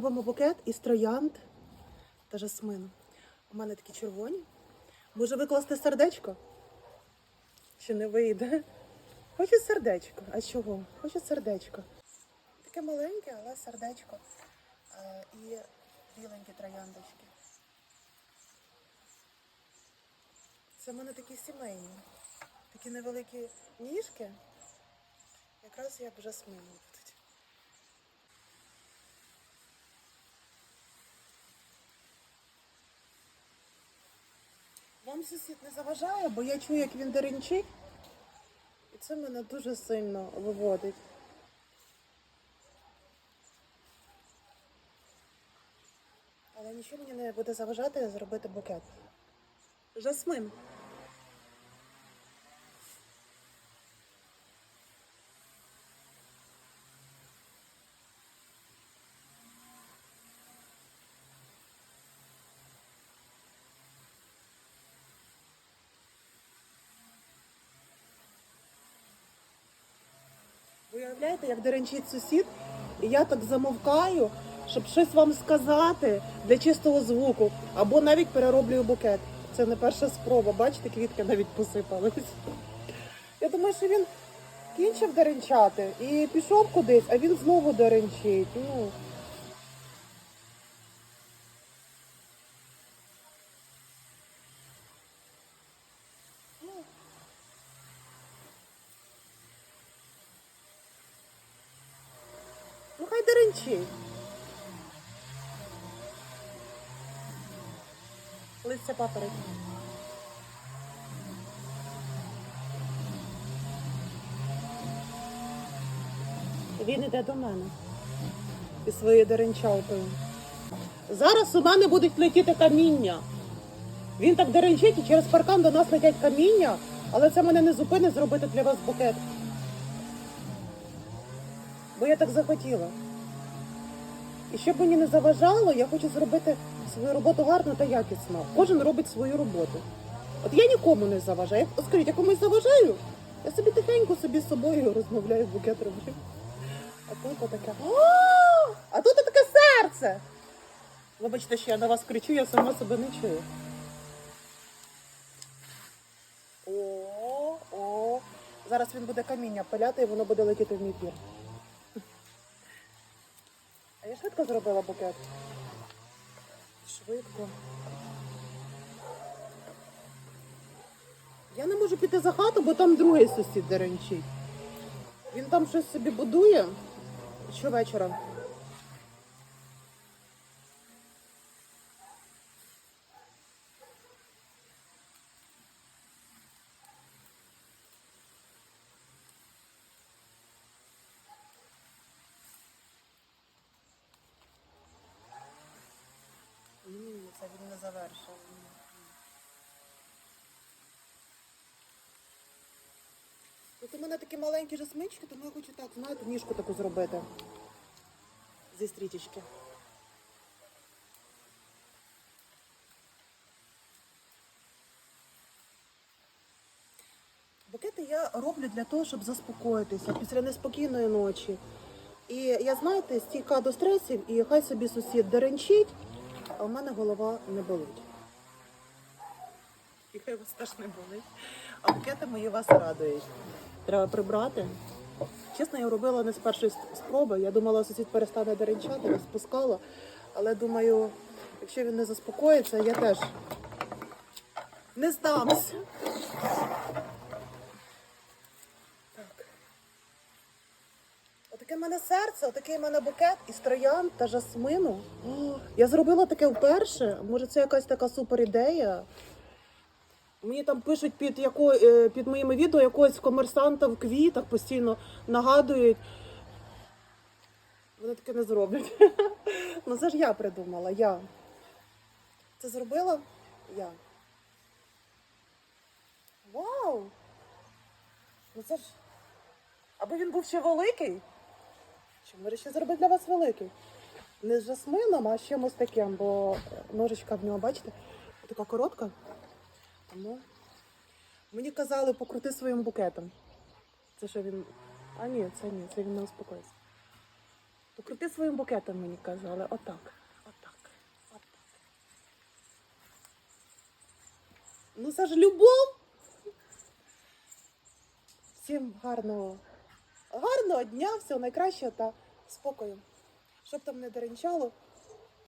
робимо букет із троянд та жасмину. У мене такі червоні. Може викласти сердечко? Чи не вийде? Хочу сердечко. А чого? Хочу сердечко. Таке маленьке, але сердечко. Е, І біленькі трояндочки. Це в мене такі сімейні. Такі невеликі ніжки. Якраз як жасмину будуть. Вам сусід не заважає, бо я чую, як він деренчить. І це мене дуже сильно виводить. Але нічого мені не буде заважати зробити букет. Жасмин. Уявляєте, як деренчить сусід, і я так замовкаю, щоб щось вам сказати для чистого звуку, або навіть перероблюю букет. Це не перша спроба. Бачите, квітки навіть посипались. Я думаю, що він кінчив деренчати і пішов кудись, а він знову деренчить. Ну. Деренчить. Листя папороть. Він іде до мене із своєю деренчалкою. Зараз у мене будуть летіти каміння. Він так деренчить і через паркан до нас летять каміння, але це мене не зупинить зробити для вас букет. Бо я так захотіла. І щоб мені не заважало, я хочу зробити свою роботу гарно та якісно. Кожен робить свою роботу. От я нікому не заважаю. От скажіть, я комусь заважаю, я собі тихенько собі з собою розмовляю, букет роблю. А тут отаке. А тут таке серце. Вибачте, що я на вас кричу, я сама себе не чую. О, о. Зараз він буде каміння пиляти і воно буде летіти в мій двір. Швидко зробила букет. Швидко. Я не можу піти за хату, бо там другий сусід деренчить. Він там щось собі будує щовечора. Ні, завершив. Ні. Тут у мене такі маленькі жасмички, тому я хочу так, знаєте, ніжку таку зробити. Зі стрічечки. Букети я роблю для того, щоб заспокоїтися після неспокійної ночі. І я, знаєте, стійка до стресів, і хай собі сусід деренчить, а у мене голова не болить. І хай вас теж не болить. А букети мої вас радують. Треба прибрати. Чесно, я робила не з першої спроби. Я думала, сусід перестане деренчати, не спускала. Але думаю, якщо він не заспокоїться, я теж не здамся. Отаке в мене серце, отакий в мене букет із троян та жасмину. Я зробила таке вперше. Може, це якась така супер ідея. Мені там пишуть під яко, е, під моїми відео якогось комерсанта в квітах постійно нагадують. Вони таке не зроблять. Ну це ж я придумала, я. Це зробила я. Вау! Ну це ж. Аби він був ще великий. Може ще зробити для вас великий? Не з жасмином, а з чимось таким, бо ножичка в нього, бачите, така коротка. Тому мені казали покрути своїм букетом. Це що він. А ні, це ні, це він не успокоїться. Покрути своїм букетом, мені казали. Отак. Отак. Отак. Ну це ж любов. Всім гарного, гарного дня, всього найкращого та спокою. Щоб там не деренчало,